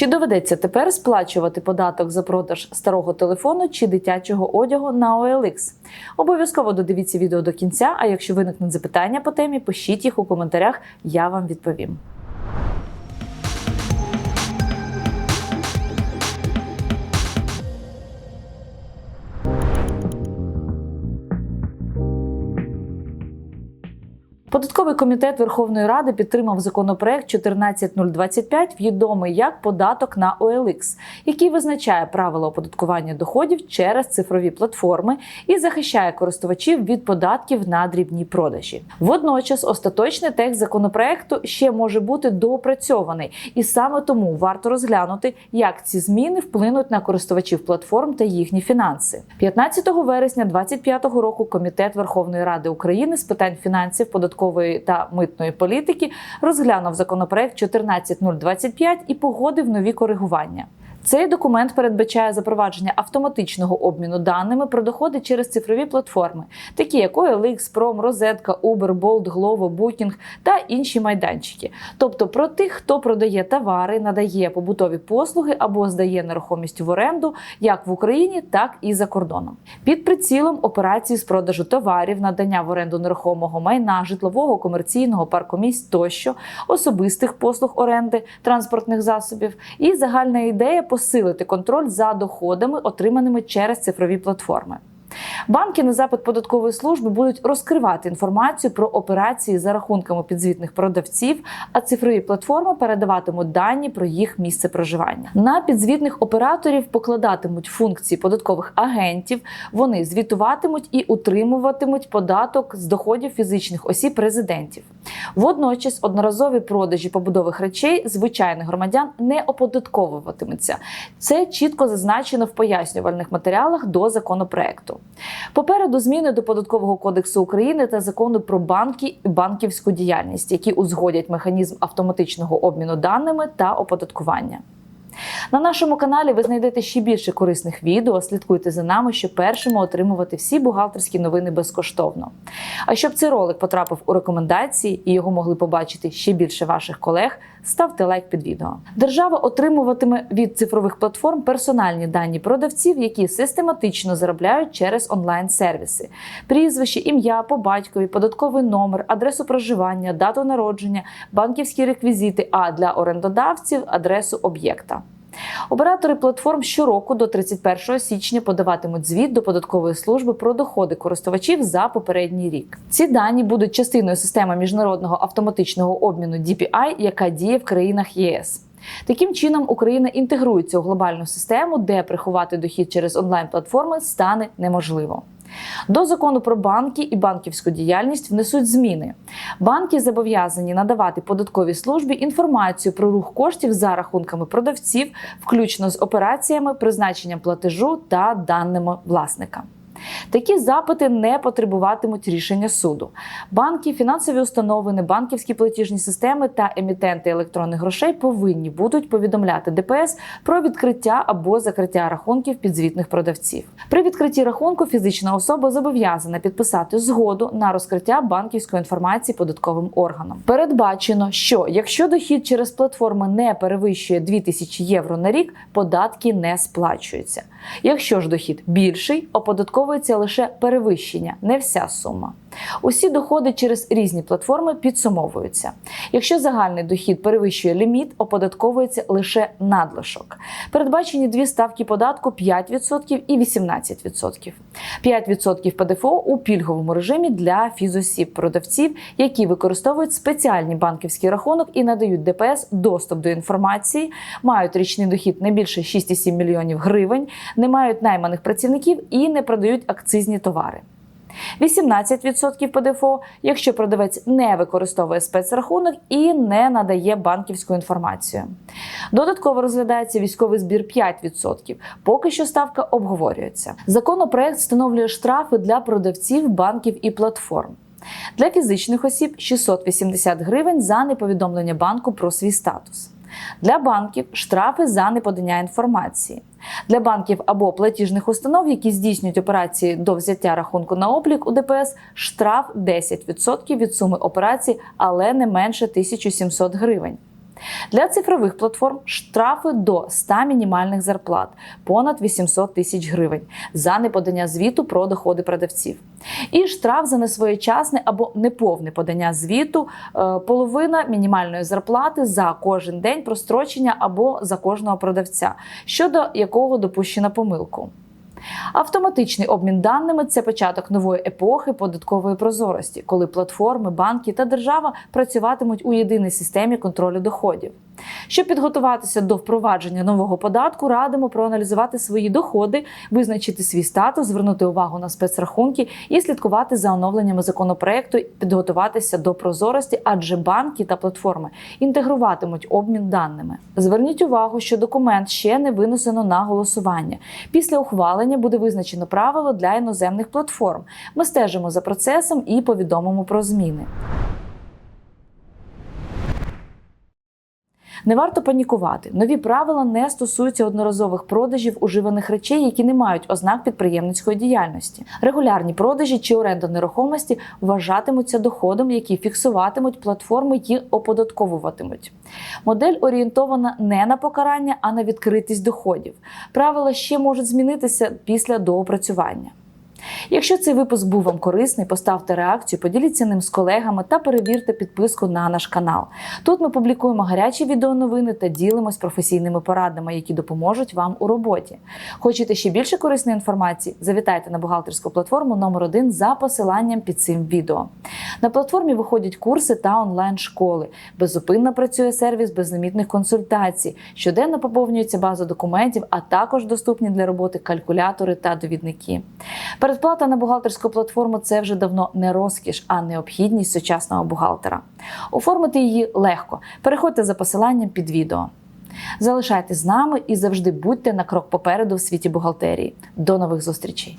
Чи доведеться тепер сплачувати податок за продаж старого телефону чи дитячого одягу на OLX? Обов'язково додивіться відео до кінця. А якщо виникнуть запитання по темі, пишіть їх у коментарях, я вам відповім. Податковий комітет Верховної Ради підтримав законопроект 14025, відомий як податок на OLX, який визначає правила оподаткування доходів через цифрові платформи і захищає користувачів від податків на дрібні продажі. Водночас, остаточний текст законопроекту ще може бути доопрацьований, і саме тому варто розглянути, як ці зміни вплинуть на користувачів платформ та їхні фінанси. 15 вересня 2025 року Комітет Верховної Ради України з питань фінансів, податкової та митної політики розглянув законопроект 14025 і погодив нові коригування. Цей документ передбачає запровадження автоматичного обміну даними про доходи через цифрові платформи, такі як OLX, Prom, Розетка, Uber, Bolt, Glovo, Booking та інші майданчики. Тобто про тих, хто продає товари, надає побутові послуги або здає нерухомість в оренду як в Україні, так і за кордоном. Під прицілом операції з продажу товарів, надання в оренду нерухомого майна, житлового комерційного паркомісць тощо, особистих послуг оренди транспортних засобів і загальна ідея посилити контроль за доходами, отриманими через цифрові платформи. Банки на запит податкової служби будуть розкривати інформацію про операції за рахунками підзвітних продавців, а цифрові платформи передаватимуть дані про їх місце проживання. На підзвітних операторів покладатимуть функції податкових агентів. Вони звітуватимуть і утримуватимуть податок з доходів фізичних осіб резидентів. Водночас одноразові продажі побудових речей звичайних громадян не оподатковуватимуться. Це чітко зазначено в пояснювальних матеріалах до законопроекту. Попереду зміни до податкового кодексу України та закону про банки і банківську діяльність, які узгодять механізм автоматичного обміну даними та оподаткування. На нашому каналі ви знайдете ще більше корисних відео. Слідкуйте за нами, щоб першими отримувати всі бухгалтерські новини безкоштовно. А щоб цей ролик потрапив у рекомендації і його могли побачити ще більше ваших колег, ставте лайк під відео. Держава отримуватиме від цифрових платформ персональні дані продавців, які систематично заробляють через онлайн-сервіси: прізвище, ім'я по батькові, податковий номер, адресу проживання, дату народження, банківські реквізити, а для орендодавців адресу об'єкта. Оператори платформ щороку до 31 січня подаватимуть звіт до податкової служби про доходи користувачів за попередній рік. Ці дані будуть частиною системи міжнародного автоматичного обміну DPI, яка діє в країнах ЄС. Таким чином, Україна інтегрується у глобальну систему, де приховати дохід через онлайн-платформи стане неможливо. До закону про банки і банківську діяльність внесуть зміни. Банки зобов'язані надавати податковій службі інформацію про рух коштів за рахунками продавців, включно з операціями, призначенням платежу та даними власника. Такі запити не потребуватимуть рішення суду. Банки, фінансові установи, небанківські платіжні системи та емітенти електронних грошей повинні будуть повідомляти ДПС про відкриття або закриття рахунків підзвітних продавців. При відкритті рахунку фізична особа зобов'язана підписати згоду на розкриття банківської інформації податковим органам. Передбачено, що якщо дохід через платформи не перевищує 2000 євро на рік, податки не сплачуються. Якщо ж дохід більший, оподатковується лише перевищення, не вся сума. Усі доходи через різні платформи підсумовуються. Якщо загальний дохід перевищує ліміт, оподатковується лише надлишок. Передбачені дві ставки податку 5% і 18%. 5% ПДФО у пільговому режимі для фізосіб продавців, які використовують спеціальні банківські рахунок і надають ДПС доступ до інформації, мають річний дохід не більше 6,7 мільйонів гривень, не мають найманих працівників і не продають акцизні товари. 18% ПДФО, якщо продавець не використовує спецрахунок і не надає банківську інформацію. Додатково розглядається військовий збір 5%. Поки що ставка обговорюється. Законопроект встановлює штрафи для продавців, банків і платформ. Для фізичних осіб 680 гривень за неповідомлення банку про свій статус. Для банків штрафи за неподання інформації. Для банків або платіжних установ, які здійснюють операції до взяття рахунку на облік у ДПС, штраф 10% від суми операції, але не менше 1700 гривень. Для цифрових платформ штрафи до 100 мінімальних зарплат понад 800 тисяч гривень за неподання звіту про доходи продавців. І штраф за несвоєчасне або неповне подання звіту е, половина мінімальної зарплати за кожен день прострочення або за кожного продавця, щодо якого допущена помилку. Автоматичний обмін даними це початок нової епохи податкової прозорості, коли платформи, банки та держава працюватимуть у єдиній системі контролю доходів. Щоб підготуватися до впровадження нового податку, радимо проаналізувати свої доходи, визначити свій статус, звернути увагу на спецрахунки і слідкувати за оновленнями законопроекту, підготуватися до прозорості, адже банки та платформи інтегруватимуть обмін даними. Зверніть увагу, що документ ще не винесено на голосування. Після ухвалення буде визначено правило для іноземних платформ. Ми стежимо за процесом і повідомимо про зміни. Не варто панікувати. Нові правила не стосуються одноразових продажів уживаних речей, які не мають ознак підприємницької діяльності. Регулярні продажі чи оренда нерухомості вважатимуться доходом, який фіксуватимуть платформи і оподатковуватимуть. Модель орієнтована не на покарання, а на відкритість доходів. Правила ще можуть змінитися після доопрацювання. Якщо цей випуск був вам корисний, поставте реакцію, поділіться ним з колегами та перевірте підписку на наш канал. Тут ми публікуємо гарячі відеоновини та ділимось професійними порадами, які допоможуть вам у роботі. Хочете ще більше корисної інформації? Завітайте на бухгалтерську платформу номер 1 за посиланням під цим відео. На платформі виходять курси та онлайн-школи. Беззупинно працює сервіс безлімітних консультацій. Щоденно поповнюється база документів, а також доступні для роботи калькулятори та довідники. Передплата на бухгалтерську платформу це вже давно не розкіш, а необхідність сучасного бухгалтера. Оформити її легко. Переходьте за посиланням під відео. Залишайтесь з нами і завжди будьте на крок попереду в світі бухгалтерії. До нових зустрічей!